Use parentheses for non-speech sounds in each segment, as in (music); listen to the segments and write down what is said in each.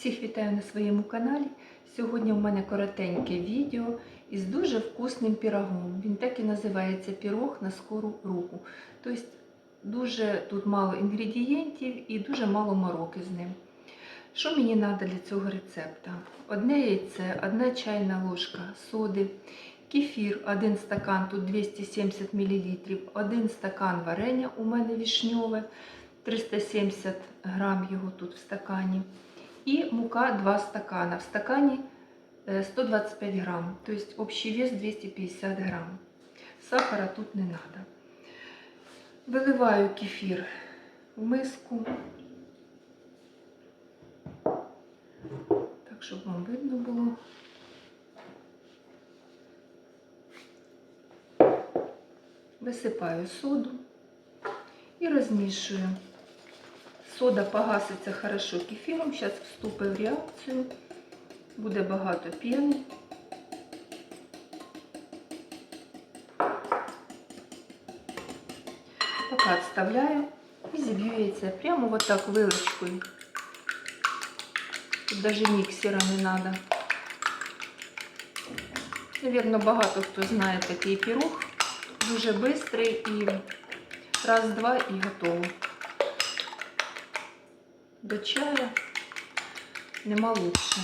Всіх вітаю на своєму каналі. Сьогодні в мене коротеньке відео із дуже вкусним пірогом. Він так і називається пірог на скору руку. Тобто дуже тут мало інгредієнтів і дуже мало мороки з ним. Що мені треба для цього рецепта? Одне яйце, одна чайна ложка соди, кефір, один стакан, тут 270 мл, один стакан варення у мене вішньове, 370 грам його тут в стакані. І мука 2 стакана. В стакані е, 125 грам, тобто общий вес 250 грам. Сахара тут не треба. Виливаю кефір в миску. Так, щоб вам видно було. Висипаю соду і розмішую. Сода погаситься хорошо кефіром. Зараз вступить в реакцію. Буде багато піни. Поки відставляю і зіб'ю яйце прямо вот так вилочкою. Тут даже міксера не треба. Навірно, багато хто знає такий пірог. Дуже швидкий і раз-два і готово. До чая нема лучше.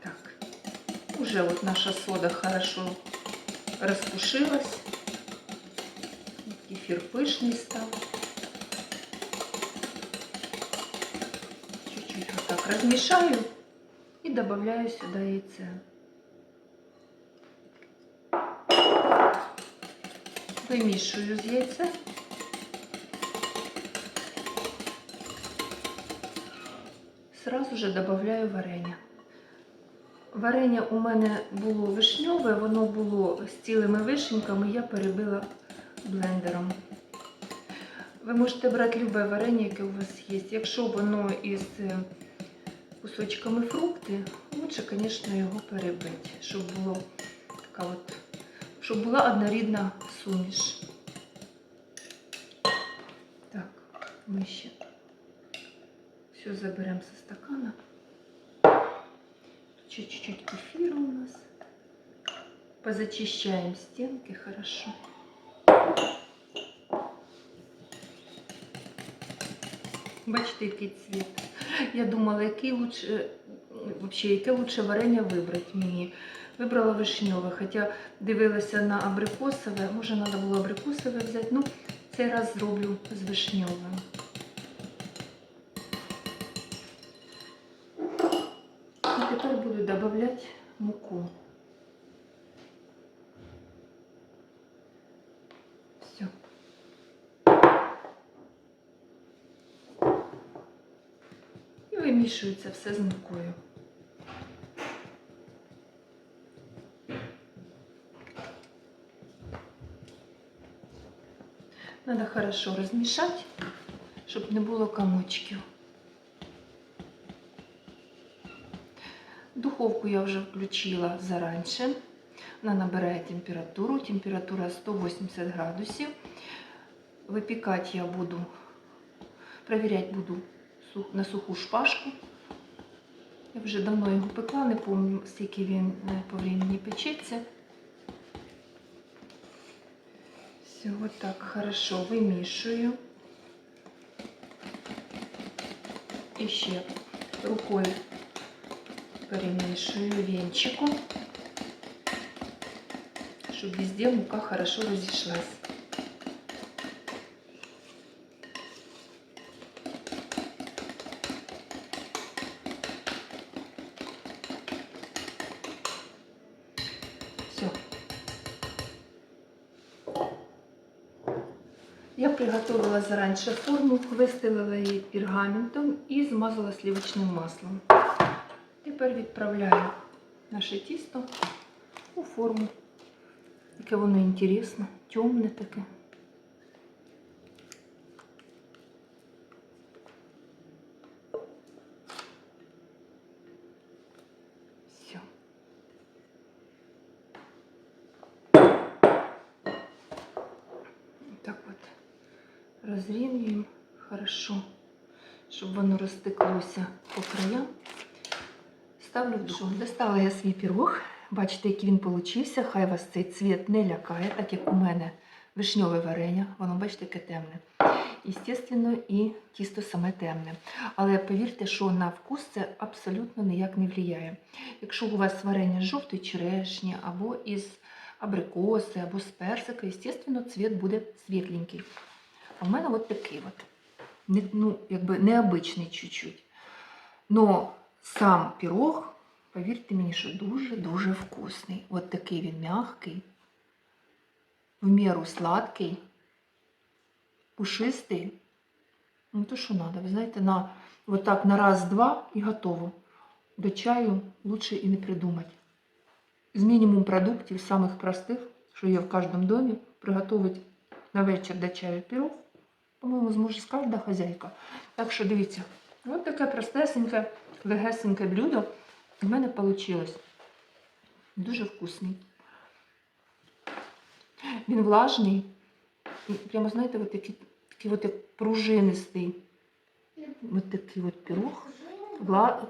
Так, уже вот наша сода хорошо распушилась. Кефир пышный стал. Чуть-чуть вот так размешаю и добавляю сюда яйце. Вимішую з яйця. Сразу же добавляю варення. Варення у мене було вишньове, воно було з цілими вишеньками, я перебила блендером. Ви можете брати любе варення, яке у вас є. Якщо воно із е, кусочками фрукти, лучше, звісно, його перебити, щоб було така от, щоб була однорідна суміш. Так, ми ще все заберемо со стакана. Чуть-чуть кефира у нас. Позачищаем стенки хорошо. Бачите, який цвіт. Я думала, який лучше, вообще, яке лучше варення вибрати мені. Вибрала вишньове, хоча дивилася на абрикосове. Може, треба було абрикосове взяти. Ну, цей раз зроблю з вишньовим. І тепер буду додавати муку. Все. І вимішується все з мукою. Надо хорошо розмішати, щоб не було комочків. Духовку я вже включила заранше. Вона набирає температуру. Температура 180 градусів. Випікати я буду, перевіряти буду на суху шпажку. Я вже давно його пекла, не пам'ятаю, скільки він по времени печеться. Все, так хорошо вимішую. І ще рукою перемішую венчиком, щоб везде мука хорошо розійшлась. Все. Я приготувала заранше форму, вистелила її пергаментом і змазала сливочним маслом. Тепер відправляю наше тісто у форму. Яке воно інтересне, темне таке. Все. Так от розрівнюємо хорошо, щоб воно розтеклося по краям. Ставлю в духовку. Достала я свій пірог. Бачите, який він получився. Хай вас цей цвіт не лякає, так як у мене вишньове варення. Воно, бачите, яке темне. Естественно, і тісто саме темне. Але повірте, що на вкус це абсолютно ніяк не впливає. Якщо у вас варення з жовтої черешні, або із абрикоси, або з персика, естественно, цвіт буде світленький. А в мене от такий от. Ну, якби необичний чуть-чуть. Но сам пірог, повірте мені, що дуже-дуже вкусний. От такий він м'який, в міру сладкий, пушистий. Ну, то що треба, ви знаєте, на, вот так на раз-два і готово. До чаю лучше і не придумати. З мінімум продуктів, самих простих, що є в кожному домі, приготувати на вечір до чаю пірог, по-моєму, зможе кожна хазяйка. Так що дивіться, от таке простесеньке, легесеньке блюдо в мене вийшло. Дуже вкусний. Він влажний. Прямо, знаєте, от такий, такий от як пружинистий. От такий от пірог.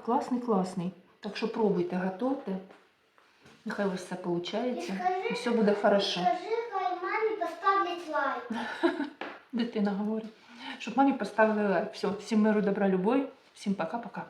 Класний, класний. Так що пробуйте, готуйте. Нехай у вас все виходить. І все буде хорошо. Скажи, хай мамі поставлять лайк. (laughs) Дитина говорить. Щоб мамі поставили лайк. Все, всім миру, добра, любові. Всім пока-пока.